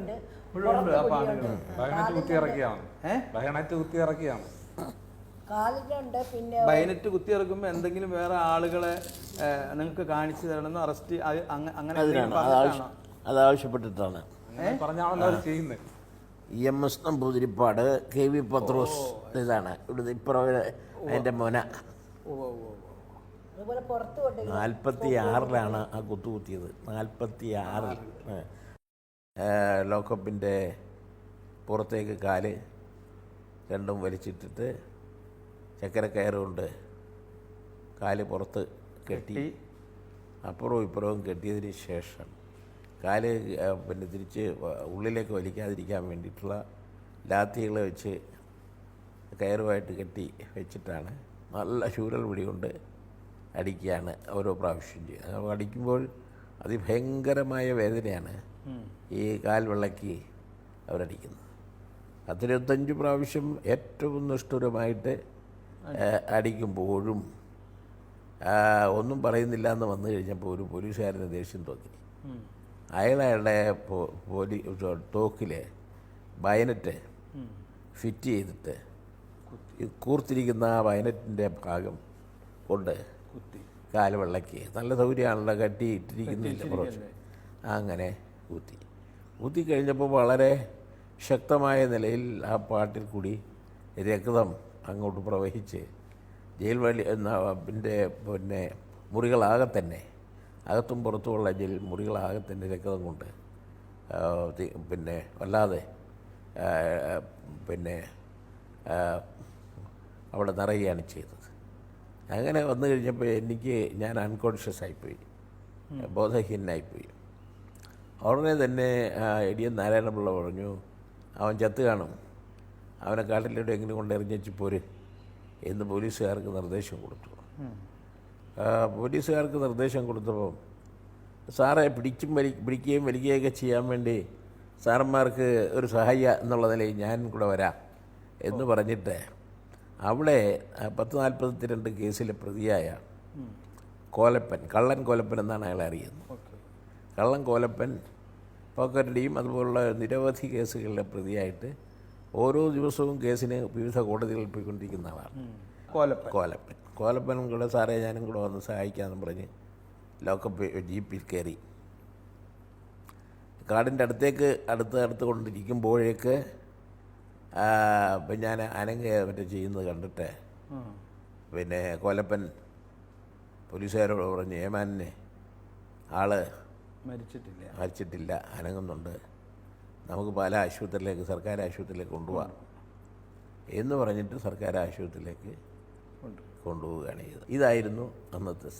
കുഴിയുണ്ട്. മുഴുവനുണ്ട് ആ കുത്തി ഇറക്കിയാണ്? കുത്തി ഇറക്കിയാണ്. പിന്നെ ബൈനറ്റ് കുത്തിയിറക്കുമ്പോൾ എന്തെങ്കിലും വേറെ ആളുകളെ നിങ്ങൾക്ക് കാണിച്ചു തരണമെന്ന് അറസ്റ്റ് അങ്ങനെ അതിനാണ്. അത് ആവശ്യപ്പെട്ടിട്ടാണ്. അങ്ങനെ പറഞ്ഞാണല്ലോ അവർ ചെയ്യുന്നത് E M S Namboodiripad K V Pathrose ഇതാണ്. ഇവിടുത്തെ ഇപ്പുറം അതിന്റെ മോന. ഓ ഓ ഓ ഓ. അതുപോലെ പുറത്ത് കൊണ്ട് നാൽപ്പത്തി ആറിലാണ് ആ കുത്തു കുത്തിയത്. നാൽപ്പത്തി ആറിൽ ലോക്കപ്പിന്റെ പുറത്തേക്ക് കാൽ രണ്ടും വലിച്ചിട്ടിട്ട് ചക്കരക്കയറ് കൊണ്ട് കാൽ പുറത്ത് കെട്ടി അപ്പുറവും ഇപ്പുറവും കെട്ടിയതിന് ശേഷം കാൽ പിന്നെ തിരിച്ച് ഉള്ളിലേക്ക് വലിക്കാതിരിക്കാൻ വേണ്ടിയിട്ടുള്ള ലാത്തികൾ വെച്ച് കയറുമായിട്ട് കെട്ടി വെച്ചിട്ടാണ് നല്ല ചൂരൽ പിടി കൊണ്ട് അടിക്കുകയാണ് ഓരോ പ്രാവശ്യം ചെയ്യുന്നത്. അപ്പോൾ അടിക്കുമ്പോൾ അതിഭയങ്കരമായ വേദനയാണ് ഈ കാൽ വിളക്കി അവരടിക്കുന്നത് പത്തിരുപത്തഞ്ച് പ്രാവശ്യം ഏറ്റവും നിഷ്ഠുരമായിട്ട് അടിക്കുമ്പോഴും ഒന്നും പറയുന്നില്ല എന്ന് വന്നു കഴിഞ്ഞപ്പോൾ ഒരു പോലീസുകാരന് ദേഷ്യം തോന്നി. അയാൾ അയാളുടെ പോലീ തോക്കിൽ ബയനറ്റ് ഫിറ്റ് ചെയ്തിട്ട് കൂർത്തിരിക്കുന്ന ആ വയനറ്റിന്റെ ഭാഗം കൊണ്ട് കാൽ വെള്ളക്കി നല്ല സൗകര്യമാണല്ലോ കട്ടി ഇട്ടിരിക്കുന്നില്ല? അങ്ങനെ കുത്തി കുത്തി കഴിഞ്ഞപ്പോൾ വളരെ ശക്തമായ നിലയിൽ ആ പാട്ടിൽ കൂടി രക്തം അങ്ങോട്ട് പ്രവഹിച്ച് ജയിൽ വഴി എന്ന പിന്നെ പിന്നെ മുറികളാകെ തന്നെ അകത്തും പുറത്തുമുള്ള ജയിൽ മുറികളാകെ തന്നെ രക്തം കൊണ്ട് പിന്നെ വല്ലാതെ പിന്നെ അവിടെ നിറയുകയാണ് ചെയ്തത്. അങ്ങനെ വന്നു കഴിഞ്ഞപ്പോൾ എനിക്ക് ഞാൻ അൺകോൺഷ്യസ് ആയിപ്പോയി ബോധഹീനായിപ്പോയി ഉടനെ തന്നെ എടിയൻ നാരായണപിള്ള പറഞ്ഞു അവൻ ചത്ത് കാണും. അവനെ കാട്ടിലൂടെ എങ്ങനെ കൊണ്ട് എറിഞ്ഞു പോര്. എന്ന് പോലീസുകാർക്ക് നിർദ്ദേശം കൊടുത്തു. പോലീസുകാർക്ക് നിർദ്ദേശം കൊടുത്തപ്പോൾ സാറെ പിടിച്ചും വലി പിടിക്കുകയും വലിക്കുകയൊക്കെ ചെയ്യാൻ വേണ്ടി സാറന്മാർക്ക് ഒരു സഹായ എന്നുള്ള നിലയിൽ ഞാൻ കൂടെ വരാം. എന്ന് പറഞ്ഞിട്ട് അവിടെ പത്ത് നാൽപ്പത്തി രണ്ട് കേസിലെ പ്രതിയായ കോലപ്പൻ കള്ളൻ കോലപ്പൻ എന്നാണ് അയാൾ അറിയുന്നത്. കള്ളൻ കോലപ്പൻ പോക്കറ്റടിയും അതുപോലുള്ള നിരവധി കേസുകളിലെ പ്രതിയായിട്ട് ഓരോ ദിവസവും കേസിന് വിവിധ കോടതികളിൽ പോയിക്കൊണ്ടിരിക്കുന്ന ആളാണ്. കോലപ്പൻ. കോലപ്പൻ. കോലപ്പനും കൂടെ സാറേ ഞാനും കൂടെ വന്ന് സഹായിക്കാമെന്ന് പറഞ്ഞ് ലോക്കപ്പ് ജീപ്പിൽ കയറി. കാടിന്റെ അടുത്തേക്ക് അടുത്ത് അടുത്ത് കൊണ്ടിരിക്കുമ്പോഴേക്ക് ഞാൻ അനങ്ങ മറ്റേ ചെയ്യുന്നത് കണ്ടിട്ട് പിന്നെ കോലപ്പൻ പോലീസുകാരോട് പറഞ്ഞ് ഏമാനെ ആൾ മരിച്ചിട്ടില്ല. മരിച്ചിട്ടില്ല. അനങ്ങുന്നുണ്ട്. നമുക്ക് പല ആശുപത്രിയിലേക്ക് സർക്കാർ ആശുപത്രിയിലേക്ക് കൊണ്ടുപോകാം എന്ന് പറഞ്ഞിട്ട് സർക്കാർ ആശുപത്രിയിലേക്ക് കൊണ്ടുപോവുകയാണ് ചെയ്തത്. ഇതായിരുന്നു അന്നത്തെ